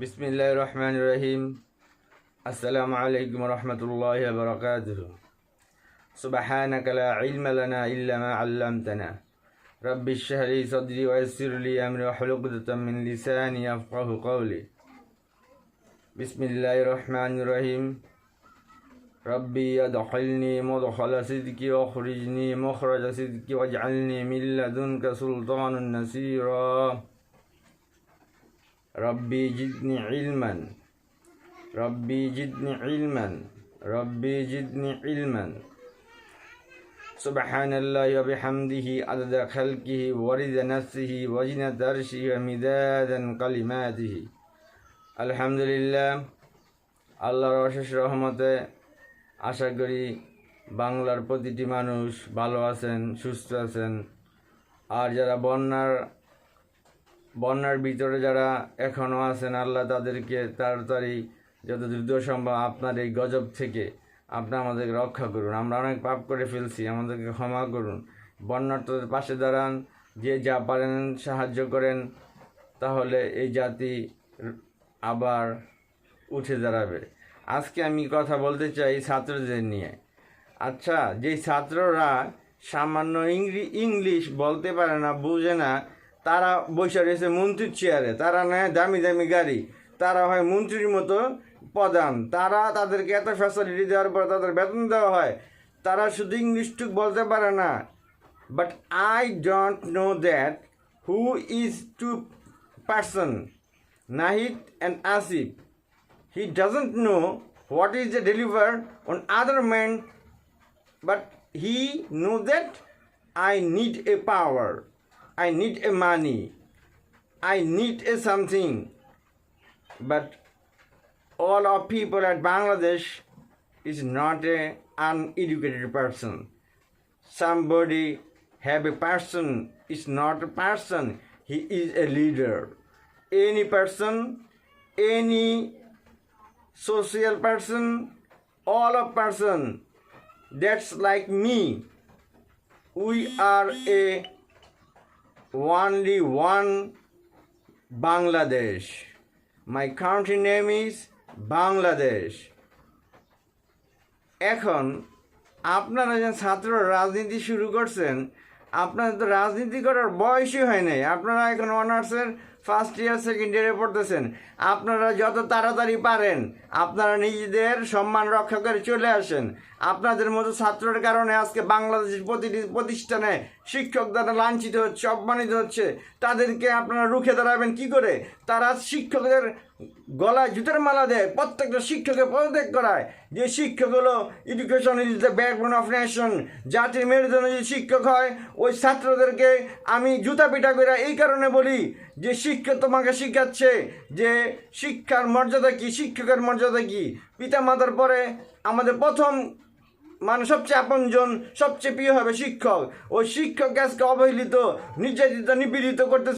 بسم الله الرحمن الرحيم السلام عليكم ورحمة الله وبركاته سبحانك لا علم لنا إلا ما علمتنا رب اشرح لي صدري ويسر لي أمري واحلل عقدة من لساني يفقه قولي بسم الله الرحمن الرحيم ربي أدخلني مدخل صدق واخرجني مخرج صدق واجعلني من لدنك سلطان نصيرا ربي جدني علما ربي جدني علما ربي جدني علما سبحان الله وبحمده عدد خلقه ورد نفسه وزنة عرشه ومدادا كلماته الحمد لله আল্লাহর অশেষ রহমতে আশা করি বাংলার প্রতিটি মানুষ ভালো আছেন সুস্থ আছেন আর যারা বন্যার বন্যার ভিতরে যারা এখনও আছেন, আল্লাহ তাদেরকে তাড়াতাড়ি যত দ্রুত সম্ভব আপনার এই গজব থেকে আপনি আমাদেরকে রক্ষা করুন। আমরা অনেক পাপ করে ফেলছি, আমাদেরকে ক্ষমা করুন। বন্যার্থদের পাশে দাঁড়ান, যে যা পারেন সাহায্য করেন, তাহলে এই জাতি আবার উঠে দাঁড়াবে। আজকে আমি কথা বলতে চাই ছাত্রদের নিয়ে। আচ্ছা যেই ছাত্ররা সামান্য ইংলিশ বলতে পারে না, বুঝে না তারা বসে রয়েছে মন্ত্রীর চেয়ারে তারা নেয় দামি দামি গাড়ি। তারা হয় মন্ত্রীর মতো প্রধান। তারা তাদেরকে এত ফ্যাসিলিটি দেওয়ার পর তাদের বেতন দেওয়া হয়। তারা শুধু ইংলিশটুক বলতে পারে না। But I don't know that who is two person Nahid and Asif. He doesn't know what is the deliver on other man but he know that I need a power i need a money. I need a something. But all of people at bangladesh is not a uneducated person. Somebody have a person is not a person. He is a leader. Any person any social person all of person that's like me. We are a only one bangladesh. My country name is bangladesh. এখন আপনারা যে ছাত্র রাজনীতি শুরু করছেন, আপনাদের তো রাজনীতি করার বয়সই হয় নাই। আপনারা এখন অনার্সের ফার্স্ট ইয়ার সেকেন্ড ইয়ারে পড়তেছেন। আপনারা যত তাড়াতাড়ি পারেন, আপনারা নিজেদের সম্মান রক্ষা করে চলে আসেন। আপনাদের মতো ছাত্রের কারণে আজকে বাংলাদেশের প্রতিটি প্রতিষ্ঠানে শিক্ষক দ্বারা লাঞ্ছিত হচ্ছে, অপমানিত হচ্ছে। তাদেরকে আপনারা রুখে দাঁড়াবেন কি করে? তারা শিক্ষকদের গলায় জুতের মালা দেয়, প্রত্যেকটা শিক্ষককে পদত্যাগ করায় যে শিক্ষক হলো education is the backbone of nation জাতির মেরুদণ্ড যদি শিক্ষক হয়, ওই ছাত্রদেরকে আমি জুতা পিটা করে এই কারণে বলি যে শিক্ষক তোমাকে শিখাচ্ছে যে শিক্ষার মর্যাদা কি, শিক্ষকের মর্যাদা কি। পিতা মাতার পরে আমাদের প্রথম মানে সবচেয়ে আপনজন, সবচেয়ে প্রিয় হবে শিক্ষক। ওই শিক্ষক আজকে অবহেলিত, নির্যাতিত, নিপীড়িত করতে